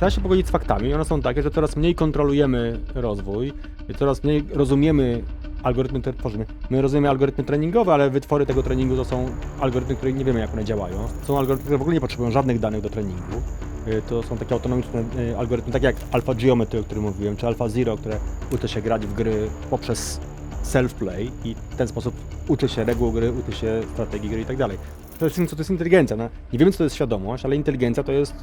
Trzeba się pogodzić z faktami. One są takie, że coraz mniej kontrolujemy rozwój, coraz mniej rozumiemy algorytmy, które tworzymy. My rozumiemy algorytmy treningowe, ale wytwory tego treningu to są algorytmy, które nie wiemy, jak one działają. Są algorytmy, które w ogóle nie potrzebują żadnych danych do treningu. Y, To są takie autonomiczne y, algorytmy, takie jak Alpha Geometry, o którym mówiłem, czy Alpha Zero, które uczy się grać w gry poprzez self-play i w ten sposób uczy się reguł gry, uczy się strategii gry i tak dalej. To jest, co to jest inteligencja. No, nie wiemy, co to jest świadomość, ale inteligencja to jest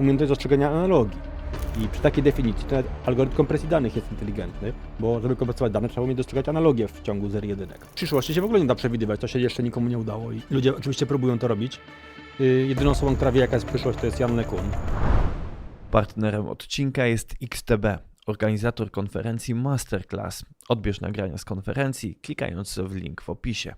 umiejętność dostrzegania analogii. I przy takiej definicji to algorytm kompresji danych jest inteligentny, bo żeby kompresować dane, trzeba umieć dostrzegać analogię w ciągu serii jedynek. W przyszłości się w ogóle nie da przewidywać, to się jeszcze nikomu nie udało i ludzie oczywiście próbują to robić. Yy, jedyną osobą, która wie, jaka jest przyszłość, to jest Jan LeCun. Partnerem odcinka jest XTB, organizator konferencji Masterclass. Odbierz nagrania z konferencji, klikając w link w opisie.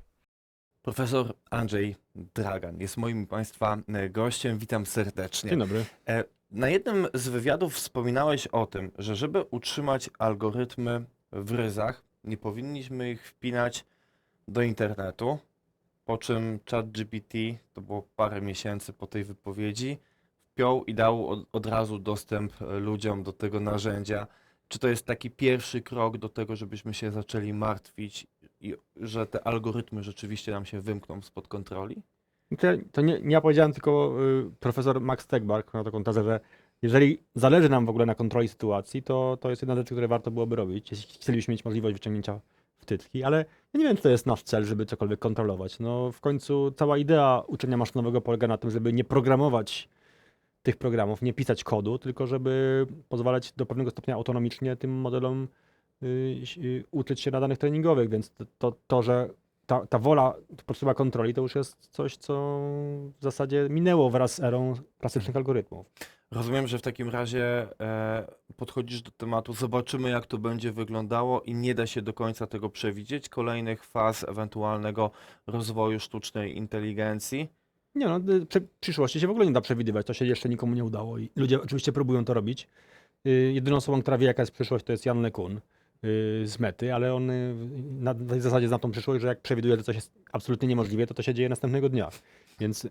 Profesor Andrzej Dragan jest moim Państwa e, gościem. Witam serdecznie. Dzień dobry. E, Na jednym z wywiadów wspominałeś o tym, że żeby utrzymać algorytmy w ryzach, nie powinniśmy ich wpinać do internetu, po czym ChatGPT, to było parę miesięcy po tej wypowiedzi, wpiął i dał od, od razu dostęp e, ludziom do tego narzędzia. Czy to jest taki pierwszy krok do tego, żebyśmy się zaczęli martwić i że te algorytmy rzeczywiście nam się wymkną spod kontroli? To, to nie, nie ja powiedziałem, tylko y, profesor Max Tegmark miał taką tezę, że jeżeli zależy nam w ogóle na kontroli sytuacji, to, to jest jedna rzecz, które warto byłoby robić, jeśli chcielibyśmy mieć możliwość wyciągnięcia wtytki, ale ja nie wiem, czy to jest nasz cel, żeby cokolwiek kontrolować. No w końcu cała idea uczenia maszynowego polega na tym, żeby nie programować tych programów, nie pisać kodu, tylko żeby pozwalać do pewnego stopnia autonomicznie tym modelom uczyć się na danych treningowych, więc to, to, to że ta, ta wola, potrzeba kontroli, to już jest coś, co w zasadzie minęło wraz z erą klasycznych algorytmów. Rozumiem, że w takim razie e, podchodzisz do tematu, zobaczymy jak to będzie wyglądało i nie da się do końca tego przewidzieć, kolejnych faz ewentualnego rozwoju sztucznej inteligencji. Nie no, y, przy, przyszłości się w ogóle nie da przewidywać, to się jeszcze nikomu nie udało i ludzie oczywiście próbują to robić. Y, Jedyną osobą, która wie, jaka jest przyszłość, to jest Jan LeCun y, z Mety, ale on y, na tej zasadzie zna tą przyszłość, że jak przewiduje, że coś jest absolutnie niemożliwe, to to się dzieje następnego dnia. Więc y,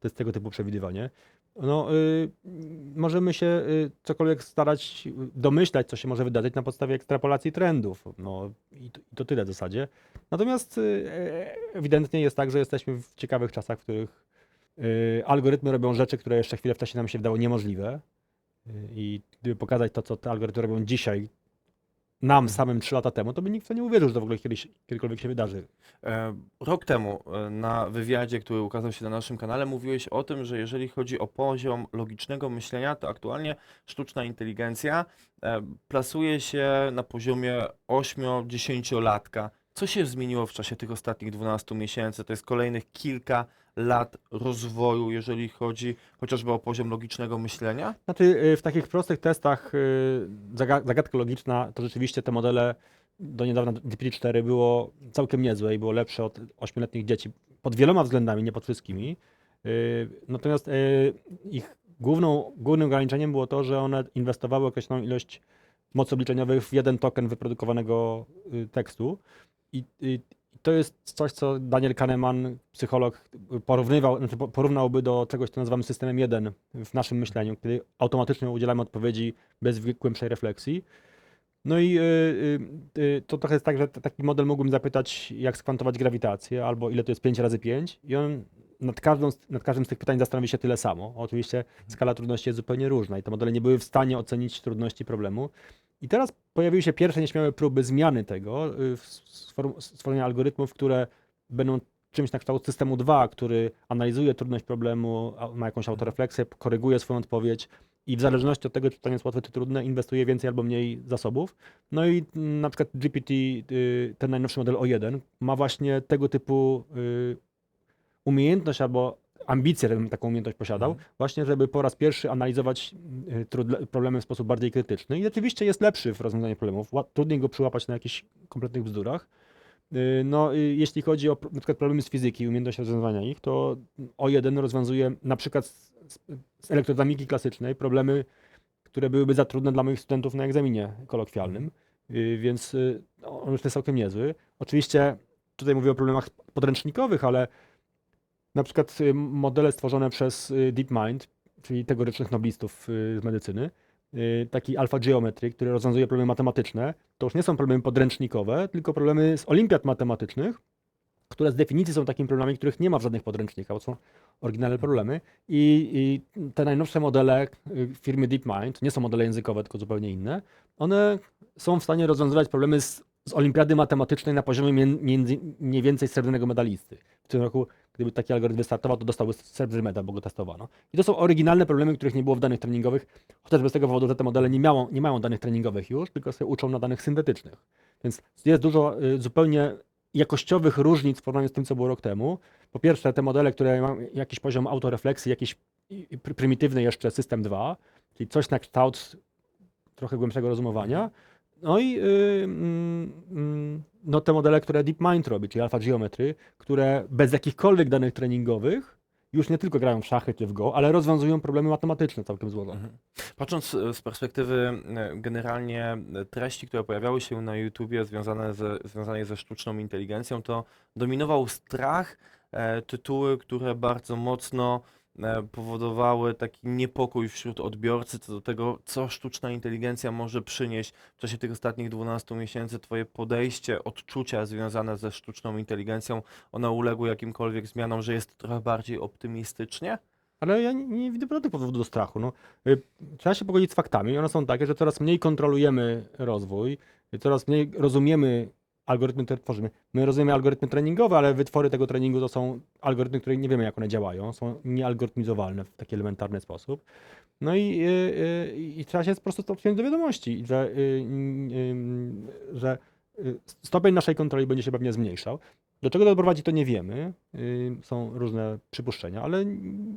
to jest tego typu przewidywanie. No, y, możemy się y, cokolwiek starać y, domyślać, co się może wydarzyć na podstawie ekstrapolacji trendów. No, i, to, tyle w zasadzie. Natomiast y, ewidentnie jest tak, że jesteśmy w ciekawych czasach, w których y, algorytmy robią rzeczy, które jeszcze chwilę wcześniej nam się wydało niemożliwe. Y, I gdyby pokazać to, co te algorytmy robią dzisiaj, nam samym 3 lata temu, to by nikt w to nie uwierzył, że to w ogóle kiedyś, kiedykolwiek się wydarzy. E, Rok temu e, na wywiadzie, który ukazał się na naszym kanale, mówiłeś o tym, że jeżeli chodzi o poziom logicznego myślenia, to aktualnie sztuczna inteligencja e, plasuje się na poziomie 8-10-latka. Co się zmieniło w czasie tych ostatnich 12 miesięcy? To jest kolejnych kilka lat rozwoju, jeżeli chodzi chociażby o poziom logicznego myślenia? Znaczy, y, w takich prostych testach y, zaga- zagadka logiczna, to rzeczywiście te modele do niedawna GPT-4 było całkiem niezłe i było lepsze od 8-letnich dzieci pod wieloma względami, nie pod wszystkimi. Y, Natomiast ich główną, głównym ograniczeniem było to, że one inwestowały określoną ilość mocy obliczeniowych w jeden token wyprodukowanego tekstu. I, i to jest coś, co Daniel Kahneman, psycholog, porównywał, znaczy po- porównałby do czegoś, co nazywamy systemem 1 w naszym myśleniu, kiedy automatycznie udzielamy odpowiedzi bez głębszej refleksji. No i y, y, y, to trochę jest tak, że taki model mógłbym zapytać, jak skwantować grawitację, albo ile to jest 5 razy 5 i on nad, każdą, nad każdym z tych pytań zastanowi się tyle samo. Oczywiście skala trudności jest zupełnie różna i te modele nie były w stanie ocenić trudności problemu. I teraz pojawiły się pierwsze nieśmiałe próby zmiany tego, y, stworzenia algorytmów, które będą czymś na kształt systemu 2, który analizuje trudność problemu, ma jakąś autorefleksję, koryguje swoją odpowiedź i w zależności od tego, czy pytanie jest łatwe czy trudne, inwestuje więcej albo mniej zasobów. No i mm, na przykład GPT, y, ten najnowszy model O1, ma właśnie tego typu y, umiejętność albo ambicję, żebym taką umiejętność posiadał, Mhm. właśnie żeby po raz pierwszy analizować y, problemy w sposób bardziej krytyczny. I rzeczywiście jest lepszy w rozwiązaniu problemów. Trudniej go przyłapać na jakichś kompletnych bzdurach. Y, No, jeśli chodzi o na przykład problemy z fizyki, umiejętność rozwiązywania ich, to O1 rozwiązuje na przykład z, z, elektrodynamiki klasycznej problemy, które byłyby za trudne dla moich studentów na egzaminie kolokwialnym, Y, więc no, on już jest całkiem niezły. Oczywiście tutaj mówię o problemach podręcznikowych, ale na przykład y, modele stworzone przez y, DeepMind czyli tegorycznych noblistów y, z medycyny, taki Alpha Geometry, który rozwiązuje problemy matematyczne, to już nie są problemy podręcznikowe, tylko problemy z olimpiad matematycznych, które z definicji są takimi problemami, których nie ma w żadnych podręcznikach, bo są oryginalne problemy. I, i te najnowsze modele firmy DeepMind, nie są modele językowe, tylko zupełnie inne, one są w stanie rozwiązywać problemy z, z olimpiady matematycznej na poziomie mie- między, mniej więcej srebrnego medalisty. W tym roku, gdyby taki algorytm wystartował, to dostałby srebrny medal, bo go testowano. I to są oryginalne problemy, których nie było w danych treningowych, chociażby z tego powodu, że te modele nie, miało, nie mają danych treningowych już, tylko się uczą na danych syntetycznych. Więc jest dużo y, zupełnie jakościowych różnic w porównaniu z tym, co było rok temu. Po pierwsze, te modele, które mają jakiś poziom autorefleksji, jakiś prymitywny jeszcze system 2, czyli coś na kształt trochę głębszego rozumowania. No i y, mm, mm, no te modele, które DeepMind robi, czyli Alpha Geometry, które bez jakichkolwiek danych treningowych już nie tylko grają w szachy czy w Go, ale rozwiązują problemy matematyczne całkiem złożone. Mhm. Patrząc e, z perspektywy e, generalnie treści, które pojawiały się na YouTubie związane ze, związane ze sztuczną inteligencją, to dominował strach, e, tytuły, które bardzo mocno e, powodowały taki niepokój wśród odbiorcy co do tego, co sztuczna inteligencja może przynieść w czasie tych ostatnich 12 miesięcy. Twoje podejście, odczucia związane ze sztuczną inteligencją, one uległy jakimkolwiek zmianom, że jest trochę bardziej optymistycznie? Ale ja nie, nie widzę żadnych powodów do strachu. No, y, trzeba się pogodzić z faktami. One są takie, że coraz mniej kontrolujemy rozwój, coraz mniej rozumiemy algorytmy, które tworzymy. My rozumiemy algorytmy treningowe, ale wytwory tego treningu to są algorytmy, które nie wiemy, jak one działają. Są niealgorytmizowalne w taki elementarny sposób. No i, y, y, i trzeba się po prostu to przyjąć do wiadomości, że, y, że stopień naszej kontroli będzie się pewnie zmniejszał. Do czego to doprowadzi, to nie wiemy. Są różne przypuszczenia, ale mm,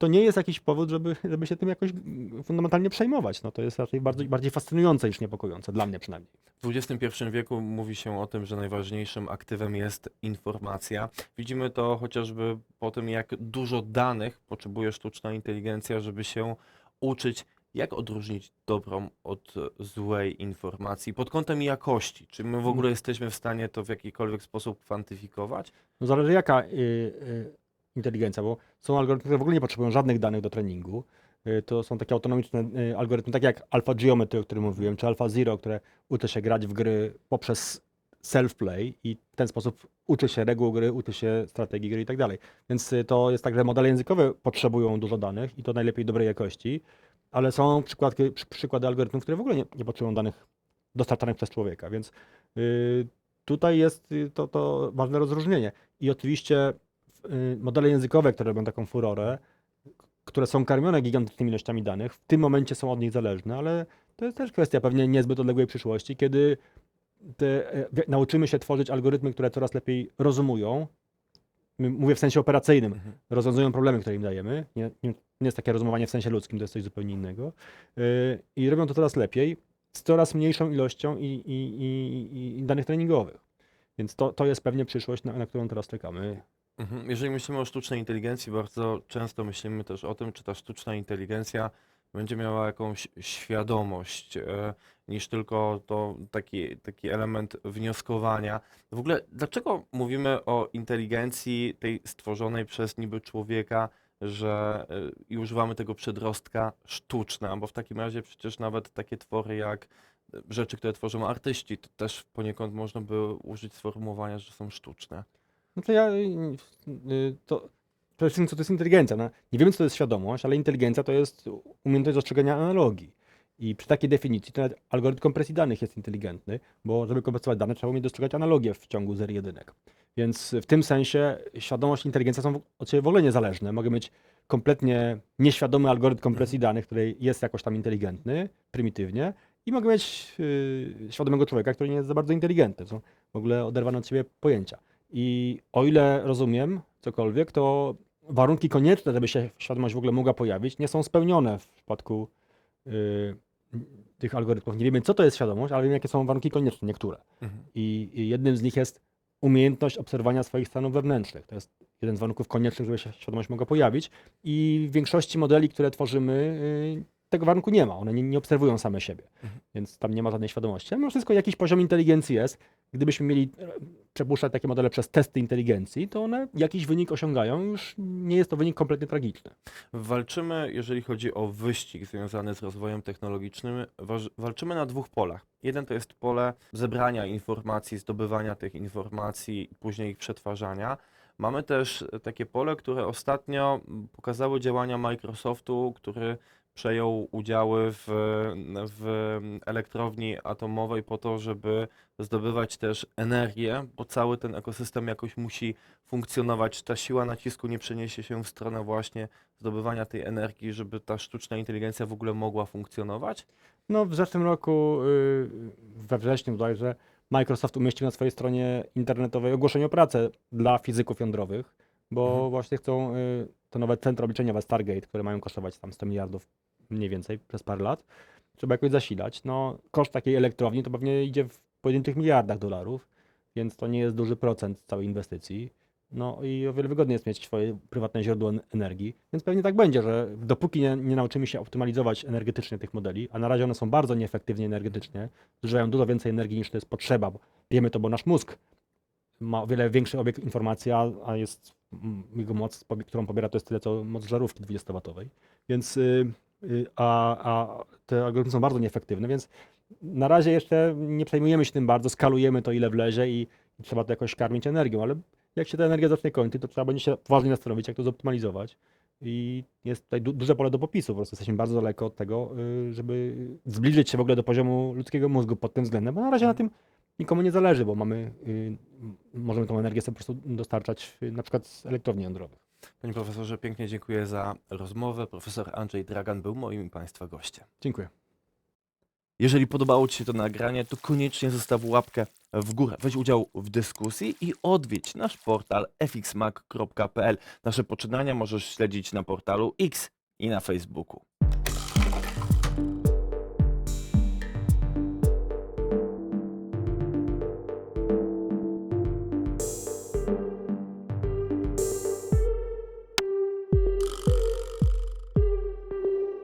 to nie jest jakiś powód, żeby, żeby się tym jakoś mm, fundamentalnie przejmować. No, to jest raczej bardziej, bardziej fascynujące niż niepokojące, dla mnie przynajmniej. W XXI wieku mówi się o tym, że najważniejszym aktywem jest informacja. Widzimy to chociażby po tym, jak dużo danych potrzebuje sztuczna inteligencja, żeby się uczyć, jak odróżnić dobrą od złej informacji pod kątem jakości. Czy my w ogóle jesteśmy w stanie to w jakikolwiek sposób kwantyfikować? No, zależy jaka y, y, inteligencja, bo są algorytmy, które w ogóle nie potrzebują żadnych danych do treningu. Y, To są takie autonomiczne y, algorytmy, takie jak Alpha Geometry, o którym mówiłem, czy Alpha Zero, które uczy się grać w gry poprzez self-play i w ten sposób uczy się reguł gry, uczy się strategii gry i tak dalej. Więc y, to jest tak, że modele językowe potrzebują dużo danych i to najlepiej dobrej jakości, ale są przykładki, przy, przykłady algorytmów, które w ogóle nie, nie potrzebują danych dostarczanych przez człowieka, więc y, tutaj jest to, to ważne rozróżnienie. I oczywiście modele językowe, które robią taką furorę, które są karmione gigantycznymi ilościami danych, w tym momencie są od nich zależne, ale to jest też kwestia pewnie niezbyt odległej przyszłości, kiedy te, e, nauczymy się tworzyć algorytmy, które coraz lepiej rozumują, mówię w sensie operacyjnym, Mhm. rozwiązują rozwiązują problemy, które im dajemy. Nie, nie, nie jest takie rozumowanie w sensie ludzkim, to jest coś zupełnie innego. Yy, I robią to coraz lepiej, z coraz mniejszą ilością i, i, i, i danych treningowych. Więc to, to jest pewnie przyszłość, na, na którą teraz czekamy. Mhm. Jeżeli myślimy o sztucznej inteligencji, bardzo często myślimy też o tym, czy ta sztuczna inteligencja będzie miała jakąś świadomość, e, niż tylko to taki, taki element wnioskowania. W ogóle, dlaczego mówimy o inteligencji tej stworzonej przez niby człowieka, że e, i używamy tego przedrostka sztuczna, bo w takim razie przecież nawet takie twory jak e, rzeczy, które tworzą artyści, to też poniekąd można by użyć sformułowania, że są sztuczne. Znaczy ja, y, y, to przede wszystkim co to jest inteligencja. No, nie wiemy co to jest świadomość, ale inteligencja to jest umiejętność dostrzegania analogii. I przy takiej definicji to nawet algorytm kompresji danych jest inteligentny, bo żeby kompresować dane trzeba umieć dostrzegać analogię w ciągu zer i jedynek. Więc w tym sensie świadomość i inteligencja są w- od siebie w ogóle niezależne. Mogę mieć kompletnie nieświadomy algorytm kompresji danych, który jest jakoś tam inteligentny, prymitywnie, i mogę mieć y, świadomego człowieka, który nie jest za bardzo inteligentny. To są w ogóle oderwane od siebie pojęcia. I o ile rozumiem cokolwiek, to warunki konieczne, żeby się świadomość w ogóle mogła pojawić, nie są spełnione w przypadku y, tych algorytmów. Nie wiemy, co to jest świadomość, ale wiemy, jakie są warunki konieczne, niektóre. Mhm. I, I jednym z nich jest umiejętność obserwowania swoich stanów wewnętrznych. To jest jeden z warunków koniecznych, żeby się świadomość mogła pojawić. I w większości modeli, które tworzymy, y, tego warunku nie ma. One nie, nie obserwują same siebie, Mhm. więc tam nie ma żadnej świadomości. Mimo wszystko jakiś poziom inteligencji jest. Gdybyśmy mieli e, przepuszczać takie modele przez testy inteligencji, to one jakiś wynik osiągają. Już nie jest to wynik kompletnie tragiczny. Walczymy, jeżeli chodzi o wyścig związany z rozwojem technologicznym, walczymy na dwóch polach. Jeden to jest pole zebrania informacji, zdobywania tych informacji, później ich przetwarzania. Mamy też takie pole, które ostatnio pokazały działania Microsoftu, który przejął udziały w, w elektrowni atomowej po to, żeby zdobywać też energię, bo cały ten ekosystem jakoś musi funkcjonować. Ta siła nacisku nie przeniesie się w stronę właśnie zdobywania tej energii, żeby ta sztuczna inteligencja w ogóle mogła funkcjonować? No, w zeszłym roku, y, we wrześniu bodajże, Microsoft umieścił na swojej stronie internetowej ogłoszenie o pracę dla fizyków jądrowych, bo Mhm. właśnie chcą y, te nowe centra obliczeniowe Stargate, które mają kosztować tam 100 miliardów mniej więcej przez parę lat, trzeba jakoś zasilać. No, koszt takiej elektrowni to pewnie idzie w pojedynczych miliardach dolarów, więc to nie jest duży procent całej inwestycji. No i o wiele wygodniej jest mieć swoje prywatne źródło en- energii, więc pewnie tak będzie, że dopóki nie, nie nauczymy się optymalizować energetycznie tych modeli, a na razie one są bardzo nieefektywnie energetycznie, zużywają dużo więcej energii niż to jest potrzeba, bo wiemy to, bo nasz mózg ma o wiele większy obieg informacji, a, a jest jego moc, którą pobiera, to jest tyle co moc żarówki 20-watowej, więc y, y, a, a te algorytmy są bardzo nieefektywne, więc na razie jeszcze nie przejmujemy się tym bardzo, skalujemy to ile wlezie i, trzeba to jakoś karmić energią, ale jak się ta energia zacznie kończyć, to trzeba będzie się poważnie zastanowić, jak to zoptymalizować. I jest tutaj du duże pole do popisu. Po prostu jesteśmy bardzo daleko od tego, y, żeby zbliżyć się w ogóle do poziomu ludzkiego mózgu pod tym względem, bo na razie na tym nikomu nie zależy, bo mamy, y, możemy tą energię sobie po prostu dostarczać y, na przykład z elektrowni jądrowych. Panie profesorze, pięknie dziękuję za rozmowę. Profesor Andrzej Dragan był moim i Państwa gościem. Dziękuję. Jeżeli podobało Ci się to nagranie, to koniecznie zostaw łapkę w górę. Weź udział w dyskusji i odwiedź nasz portal fxmac.pl. Nasze poczynania możesz śledzić na portalu X i na Facebooku.